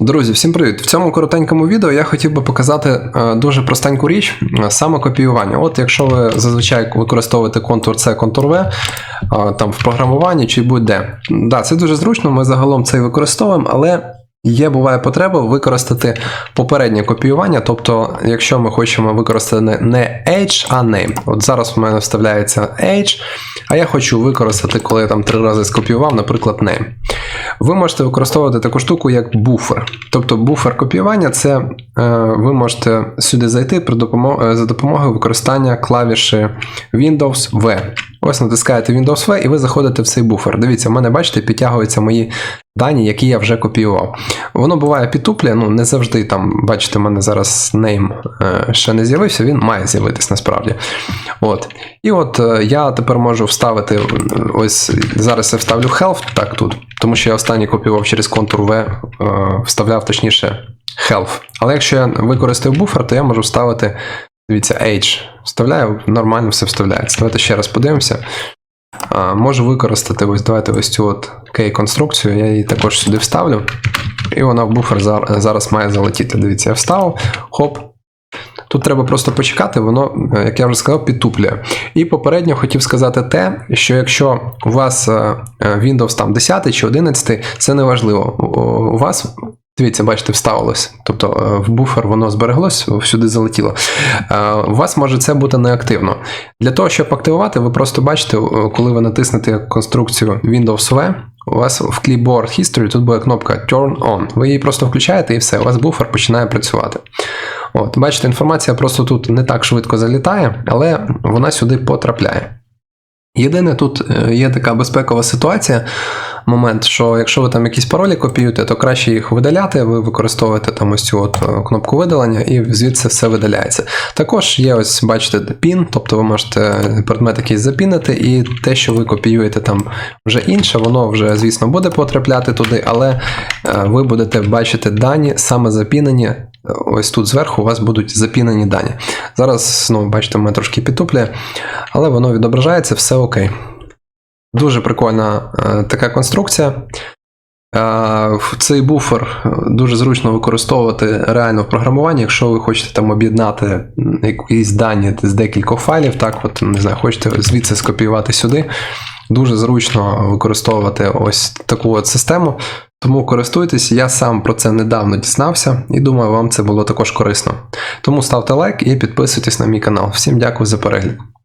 Друзі, всім привіт! В цьому коротенькому відео я хотів би показати е, дуже простеньку річ, е, саме копіювання. От якщо ви зазвичай використовуєте Ctrl-C, Ctrl-V е, там в програмуванні чи будь-де. Да, це дуже зручно, ми загалом це використовуємо, але є буває потреба використати попереднє копіювання. Тобто, якщо ми хочемо використати не H, а name. От зараз в мене вставляється H, а я хочу використати, коли я там три рази скопіював, наприклад, name. Ви можете використовувати таку штуку, як буфер. Тобто буфер копіювання це е, ви можете сюди зайти при допомо- е, за допомогою використання клавіші Windows V. Ось натискаєте Windows V і ви заходите в цей буфер. Дивіться, в мене, бачите, підтягуються мої дані, які я вже копіював. Воно буває підтуплює, ну не завжди там, бачите, в мене зараз е, ще не з'явився, він має з'явитись насправді. От. І от е, я тепер можу вставити, е, ось зараз я вставлю health, так тут, тому що я останній копіював через Ctrl-V, е, вставляв точніше health. Але якщо я використаю буфер, то я можу вставити, дивіться, H. Вставляю, нормально все вставляється. Давайте ще раз подивимося. Можу використати ось давайте ось цю от кей-конструкцію, я її також сюди вставлю. І вона в буфер зараз має залетіти. Дивіться, я вставив, хоп. Тут треба просто почекати, воно, е, як я вже сказав, підтуплює. І попередньо хотів сказати те, що якщо у вас е, е, Windows там 10 чи 11, це не важливо. У- вас. Дивіться, бачите, вставилось. Тобто в буфер воно збереглось, всюди залетіло. У вас може це бути неактивно. Для того, щоб активувати, ви просто бачите, коли ви натиснете конструкцію Windows V, у вас в Clipboard History тут буде кнопка Turn On. Ви її просто включаєте і все, у вас буфер починає працювати. От, бачите, інформація просто тут не так швидко залітає, але вона сюди потрапляє. Єдине, тут е, є така безпекова ситуація, момент, що якщо ви там якісь паролі копіюєте, то краще їх видаляти, ви використовуєте там ось цю от е, кнопку видалення і звідси все видаляється. Також є ось, бачите, пін, тобто ви можете предмет якийсь запінити, і те, що ви копіюєте там вже інше, воно вже, звісно, буде потрапляти туди, але е, ви будете бачити дані саме запінені. е, Ось тут зверху у вас будуть запінені дані. Зараз, знову бачите, мене трошки підтуплює, але воно відображається, все окей. Дуже прикольна е, така конструкція. Е, цей буфер е, дуже зручно використовувати реально в програмуванні, якщо ви хочете там об'єднати якісь дані з декількох файлів, так, от, не знаю, хочете звідси скопіювати сюди. Дуже зручно використовувати ось таку от систему. Тому користуйтесь, я сам про це недавно дізнався і думаю, вам це було також корисно. Тому ставте лайк і підписуйтесь на мій канал. Всім дякую за перегляд.